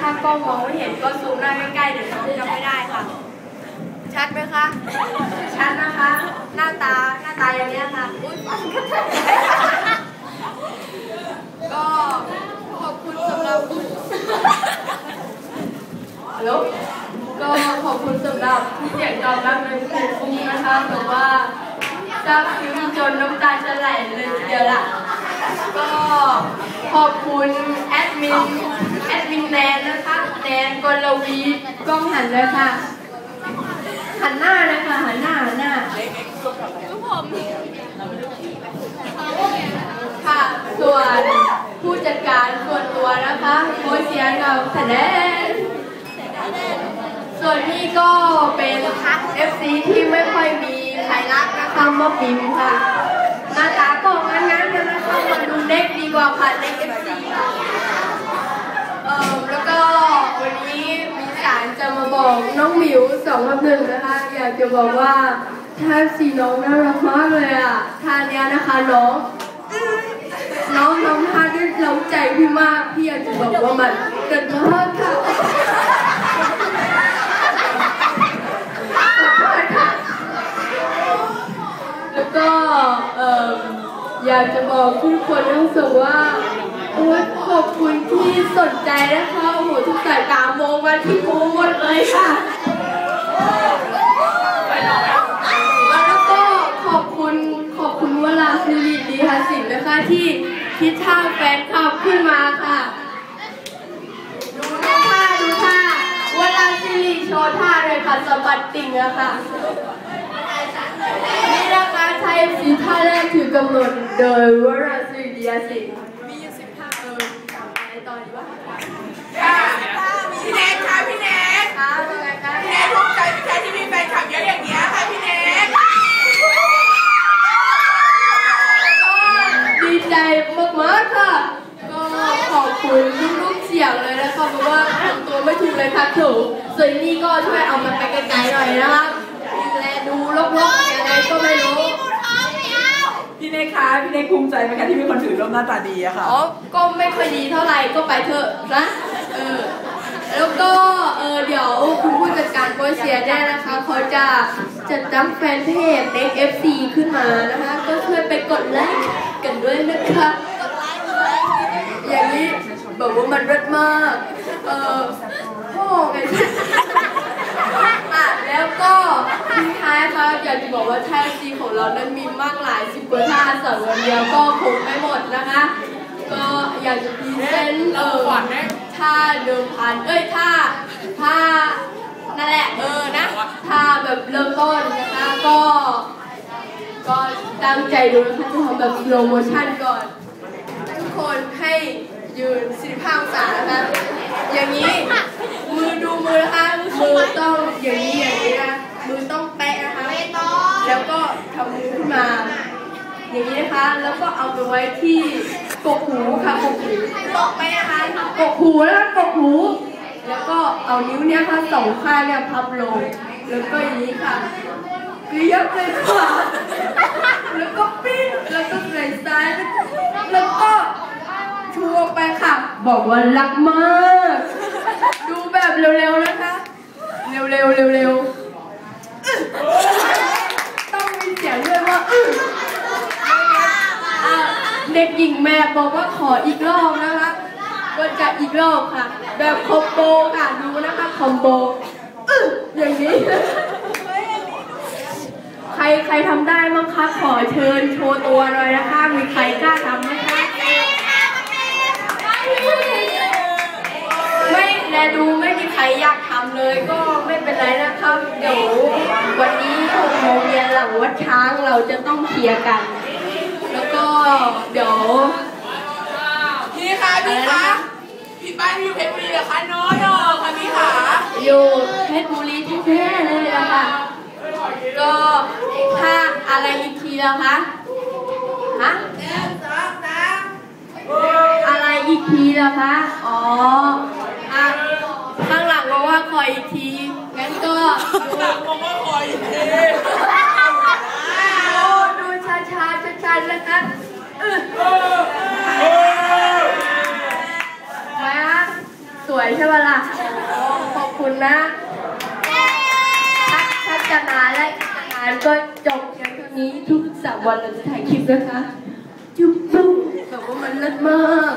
ถ้ากล้องมองไม่เห็นก็ซูมหน้าใกล้ๆเดี๋ยวน้องจำไม่ได้ค่ะ ชัดไหมคะ ชัดนะคะ หน้าตา หน้าตาอย่างนี้ยค่ะ อุ้ยฟันกระแทกก็ขอบคุณสำหรับฮัลโหลก็ขอบคุณสำหรับที่เสียงตอบรับในเพจนี้นะคะแต่ว่าซาบซึ้งจนน้ำตาจะไหลเลยทีเดียวล่ะ ก็ ขอบคุณแอดมินแอดมินแนนนะคะแนนกลวีกล้องหันเลยค่ะ หันหน้าเลยค่ะหันหน้าหันหน้าค่ะส่วนผู้จัดการส่วนตัวนะคะโคเชียร์กับแนนส่วนนี้ก็เป็น FC ที่ไม่ค่อยมีใครรักนะคะมอปิมค่ะหน้าตาก็งั้นๆกันนะคะ มาดูเด็กดีกว่าค่ะเด็ก FC ค่ะเอ่อแล้วก็วันนี้มีสารจะมาบอกน้องหมิวสองกับหนึ่งนะคะ อยากจะบอกว่าท่าสีน้องน่ารักมากเลยอะท่าเนี้ยนะคะน้อง น้องทำท่าได้เล้าใจพี่มากพี่อยากจะบอกว่ามันเกินมากค่ะขอโทษค่ะแล้วก็เอ่อ อยากจะบอกทุกคนทั้งสองว่าโอ๊ยขอบคุณที่สนใจนะคะโอ้โหทุกสายตามองมาที่กูหมดเลยค่ะแล้วก็ขอบคุณขอบคุณวลาสิริดีฮาสินนะคะที่คิดท่าแฟนคลับขึ้นมาค่ะดูท่าดูท่าวลาสิริโชว์ท่าเลยค่ะสะบัดติ่งอะค่ะ นี่นะคะใช้สีท่าแร กถือกำหนดโดยวราสิริดีฮาสินมีอยู่สิบท่าเออไหนตอนนี้วะพี่เนทค่ะพี่เนทคะเป็นไงคะพี่เนทภูมิใจไหมคะที่มีแฟนคลับเยอะอย่างเงี้ยค่ะพี่เนทก็ดีใจมากๆค่ะ ก็ขอบคุณลูกๆเสียงเลยนะคะเพราะว่าทำตัวไม่ถูกเลยค่ะถูกส่วนนี้ก็ช่วยเอามันไปไกลๆหน่อยนะคะแลดูลกๆยังไงก็ไม่รู้ พี่เนทคะพี่เนภูมิใจไหมคะที่มีคนถือร่มหน้าตาดีอะค่ะอ๋อก็ไม่ค่อยดีเท่าไหร่ก็ไปเถอะนะเออแล้วก็เออเดี๋ยวคุณผู้จัดการโปรเชียร์ได้นะคะเขาจะจัดตั้งแฟนเพจเด็ก FC ขึ้นมานะคะ ก็ช่วยไปกดไลค์กันด้วยนะคะอย่างนี้แบบว่ามันรสมากเออไงอะแล้วก็ทิ้งท้ากจะบอกว่าท่าซีของเรานั้นมีมากหลายสิบกว่าท่าสอนวันเดียวก็คงไม่หมดนะคะ ก็อยากจะพรีเซนต์เออท่าเดิมพันเอ้ยท่าท่านั่นแหละเออนะท่าแบบเริ่มต้นนะคะก็ก็ตั้งใจดูนะคะจะทำแบบสโลโมชั่นก่อน ทุกคนให้ยืน45องศานะคะ อย่างนี้มือดูมือนะคะมือต้องอย่างนี้อย่างนี้นะ มือต้องแปะนะคะ แล้วก็ทำมือขึ้นมา อย่างนี้นะคะ แล้วก็เอาไปไว้ที่กกหูค่ะกกหูตกไปนะคะกกหูแล้วกกหู แล้วก็เอานิ้วเนี่ยค่ะสองข้างเนี่ยพับลง แล้วก็อย่างนี้ค่ะเกลียบเลยค่ะ แล้วก็ปิ้นแล้วก็ใส่ซ้ายแล้วก็ชูออกไปค่ะ บอกว่ารักมาก ดูแบบเร็วๆนะคะ เร็วๆเร็วๆต้องมีเสียงด้วยว่าอื้ออะเด็ก หญิงแม่บอกว่าขออีกรอบนะคะก็จะอีกรอบค่ะ แบบคอมโบค่ะดูนะคะคอมโบอื้อย่างนี้ ใครใครทำได้บ้างคะขอเชิญโชว์ตัวหน่อยนะคะ มีใครกล้าทำไหมคะไม่แลดูไม่มีใครอยากทำเลยก็ไม่เป็นไรนะคะเดี๋ยววันนี้หกโมงเย็นหลังวัดช้างเราจะต้องเคลียร์กัน เดี๋ยวพี่คะพี่คะพี่บ้านพี่อยู่เพชรบุรีเหรอคะน้อยอะค่ะพี่ขาอยู่เพชรบุรีแท้ๆเลยอะค่ะก็ถ้าอะไรอีกทีแล้วคะฮะหนึ่งสองสามอะไรอีกทีแล้วคะอ๋ออะข้างหลังบอกว่าขออีกทีงั้นก็หลังผมว่าคอยอีกทีโอ้ดูช้าช้าช้าช้าๆนะคะอื้อ มาสวยใช่ปะล่ะ ขอบคุณนะถ้าจะนาและงานก็จบเพียงเท่านี้ทุกสามวันเราจะถ่ายคลิปนะคะ จุ๊บจุ๊บแบบว่ามันเลิศมาก